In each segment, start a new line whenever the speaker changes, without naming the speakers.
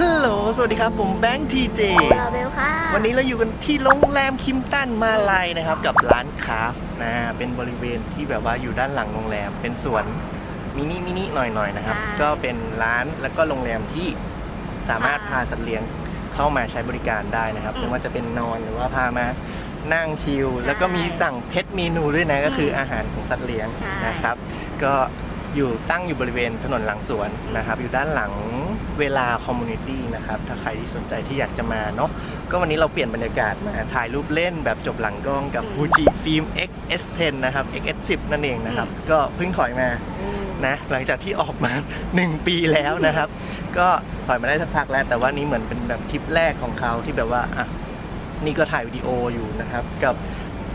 ฮัลโหล สวัสดีครับ ผมแบงค์ทีเจ
ลาเบลค่ะ
วันนี้เราอยู่กันที่โรงแรมคิมตันมาลายนะครับ กับร้านคราฟต์นะ เป็นบริเวณที่แบบว่าอยู่ด้านหลังโรงแรม เป็นสวนมินิมินิหน่อยๆนะครับก็เป็นร้านแล้วก็โรงแรมที่สามารถพาสัตว์เลี้ยงเข้ามาใช้บริการได้นะครับ ไม่ว่าจะเป็นนอนหรือว่าพามานั่งชิล แล้วก็มีสั่งเพชรเมนูด้วยนะ ก็คืออาหารของสัตว์เลี้ยงนะครับ ก็ อยู่ตั้งอยู่บริเวณถนนหลังสวนนะครับ อยู่ด้านหลังเวลาคอมมูนิตี้นะครับ ถ้าใครที่สนใจที่อยากจะมาเนาะก็วันนี้เราเปลี่ยนบรรยากาศมาถ่ายรูปเล่นแบบจบหลังกล้องกับ Fuji Film X-S10 นะครับ X-S10 นั่นเองนะครับ ก็เพิ่งถอยมา
อืม
นะหลังจากที่ออกมา 1 ปีแล้วนะครับ ก็ถอยมาได้สักพักแล้ว แต่ว่านี้เหมือนเป็นแบบทริปแรกของเขาที่แบบว่าอะนี่ก็ถ่ายวิดีโออยู่นะครับ กับ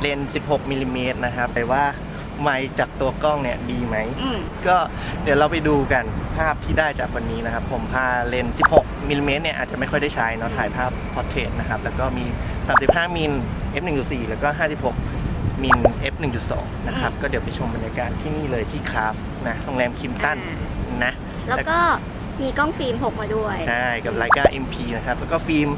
เลนส์ 16มิลลิเมตรนะครับแต่ว่า ไมค์จากตัวกล้องเนี่ยดีไหม
อืม
ก็เดี๋ยวเราไปดูกันภาพที่ได้จากวันนี้นะครับ ผมพาเลนส์16มิลลิเมตรเนี่ยอาจจะไม่ค่อยได้ใช้เนาะถ่ายภาพพอร์เทรตนะครับ แล้วก็มี 35 มิล f 1.4แล้วก็ 56 มิล f 1.2นะครับ ก็เดี๋ยวไปชมบรรยากาศที่นี่เลยที่คราฟต์นะโรงแรมคิมตันนะ
แล้วก็มีกล้องฟิล์มพกมาด้วย
ใช่กับไลกา MP นะครับ แล้วก็ฟิล์ม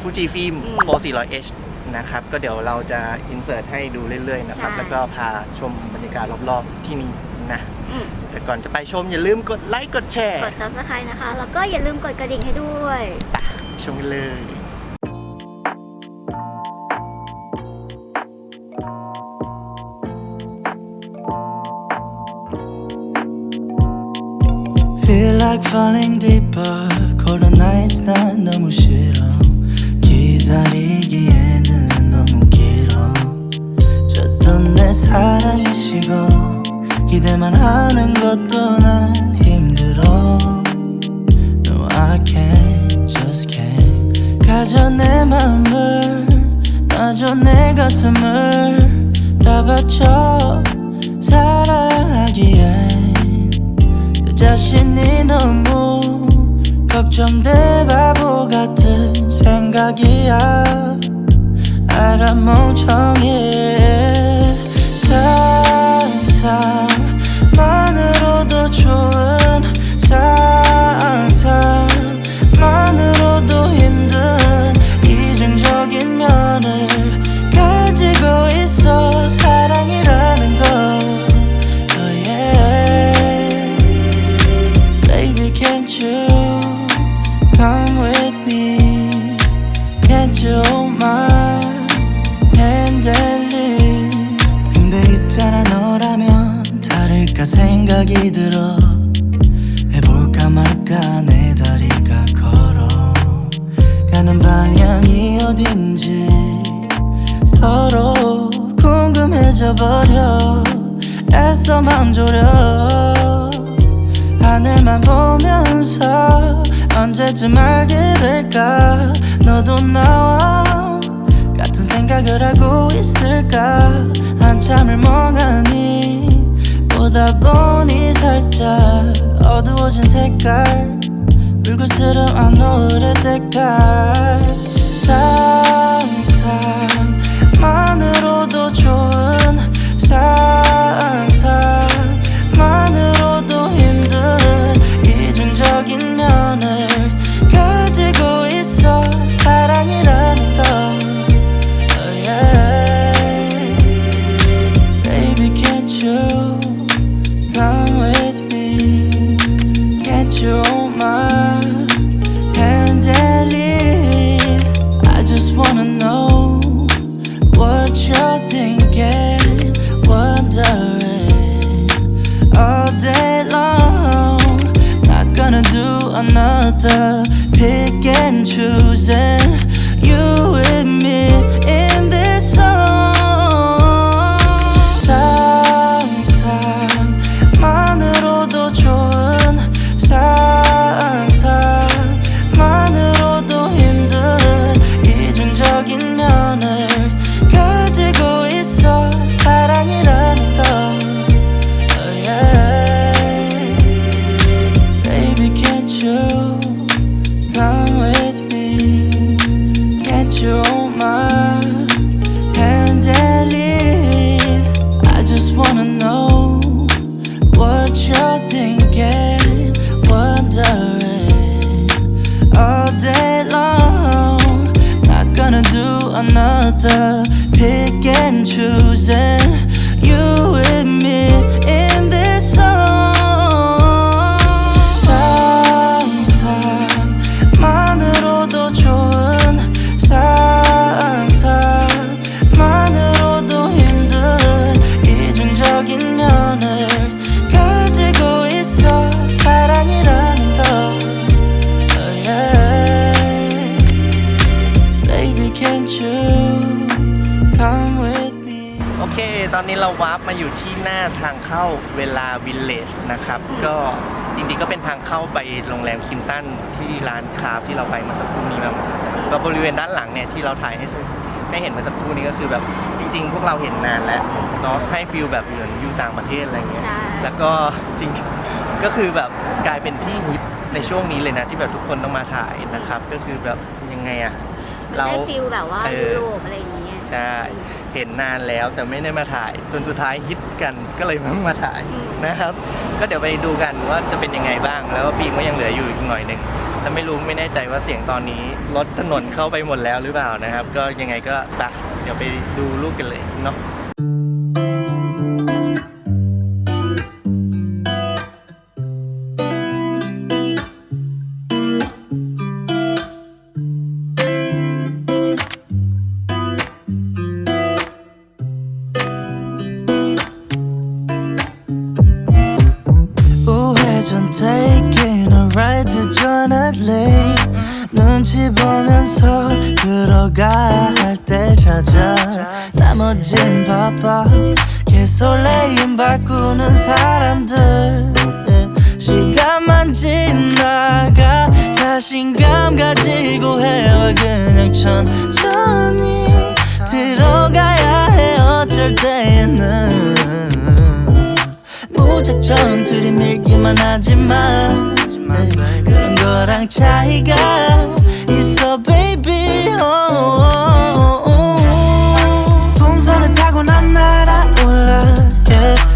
ฟูจิฟิล์ม
อืม
Pro 400H นะครับ ก็เดี๋ยวเราจะอินเสิร์ตให้ดูเรื่อยๆนะครับ
ใช่
แล้วก็พาชมบรรยากาศรอบๆที่นี่นะ
อืม
แต่ก่อนจะไปชมอย่าลืมกดไลค์กดแชร์
กด subscribe นะคะ แล้วก็อย่าลืมกดกระดิ่งให้ด้วย
ชมกันเลย
Feel like falling deeper Cold nights 난 너무 싫어 기다리기에 줬던 내 사랑이 식어 기대만 하는 것도 난 힘들어. No I can't just can't. 가져 내 맘을 놔줘 내 가슴을 다 바쳐 사랑하기엔. 내 자신이 너무 걱정돼 바보 같은 생각이야. 알아 멍청해 말까 내 다리가 걸어 가는 방향이 어딘지 서로 궁금해져 버려. 애써 맘 졸여. 하늘만 보면서 언제쯤 알게 될까? 너도 나와 같은 생각을 하고 있을까? 한참을 멍하니 보다 보니 살짝 어두워진 색깔. 불그스름한 노을의 때깔 choosing another. Pick and choosing
ที่หน้าทางเข้าเวลาวิลเลจนะครับ ก็จริงๆก็เป็นทางเข้าไปโรงแรมคิมตันที่ร้านคราฟที่เราไปเมื่อสักครู่นี้แบบก็บริเวณด้านหลังเนี่ยที่เราถ่ายให้ให้เห็นเมื่อสักครู่นี้ก็คือแบบจริง ๆ พวกเราเห็นนานแล้วเนาะให้ฟิลแบบเหมือนอยู่ต่างประเทศอะไรเงี้ย
ใช่
แล้วก็จริงก็คือแบบกลายเป็นที่ฮิตในช่วงนี้เลยนะที่แบบทุกคนต้องมาถ่ายนะครับ ก็คือแบบยังไงอะเรา
ได้ฟิลแบบว่า
เออ
ยุโรปอะไรอย่างเงี้ย
ใช่เห็นนานแล้วแต่ไม่ได้มาถ่ายจนสุดท้ายฮิต กันก็เลยพังมาถ่ายนะครับ ก็เดี๋ยวไปดูกันว่าจะเป็นยังไงบ้าง แล้วฟิล์มก็ยังเหลืออยู่อีกหน่อยหนึ่งแต่ไม่รู้ไม่แน่ใจว่าเสียงตอนนี้รถถนนเข้าไปหมดแล้วหรือเปล่านะครับ ก็ยังไงก็ตะเดี๋ยวไปดูลูกกันเลยเนาะ
나머진 바빠. 개설레임 바꾸는 사람들. 예, 시간만 지나가 자신감 가지고 해와 그냥 천천히 들어가야 해 어쩔 때는. 무작정 들이밀기만 하지만 네, 그런 거랑 차이가 있어 baby. Oh, oh,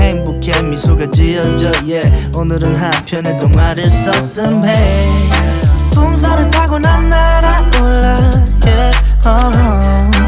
행복해 미소가 지어져 yeah. 오늘은 한편의 동화를 썼음 해 동선을 타고 난 날아올라 yeah. oh.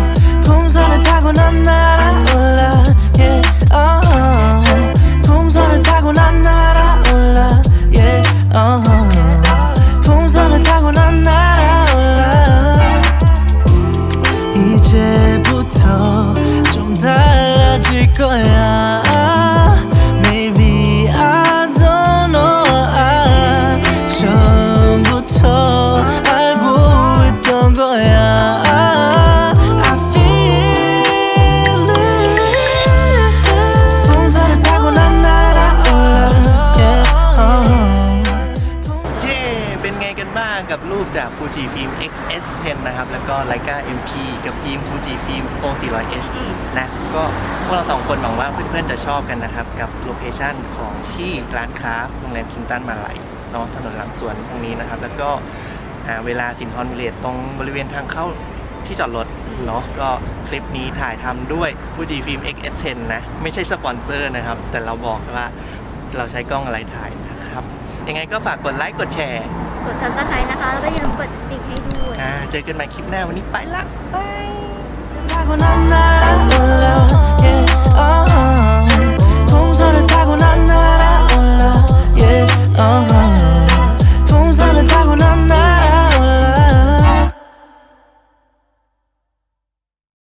กับรูปจาก Fuji Film X-S10 นะครับ แล้วก็ Leica MP กับฟิล์ม Fuji Film O400H นะ ก็พวกเราสองคนหวังว่าเพื่อนๆจะชอบกันนะครับ กับโลเคชั่นของที่ร้านค้าโรงแรมคิมตันมาไลยเนาะถนนหลังสวนตรงนี้นะครับ แล้วก็เวลาสินทรวิเลจตรงบริเวณทางเข้าที่จอดรถเนาะก็คลิปนี้ถ่ายทำด้วย Fuji Film X-S10 นะ ไม่ใช่สปอนเซอร์นะครับ แต่เราบอกว่าเราใช้กล้องอะไรถ่ายนะครับ ยังไงก็ฝากกดไลค์กดแชร์
กด subscribe นะคะ แล้วก็อย่าลืมกดติดให้ด้วย
อ่าเจอกันใหม่คลิปหน้าวันนี้ไปละบาย
Oh.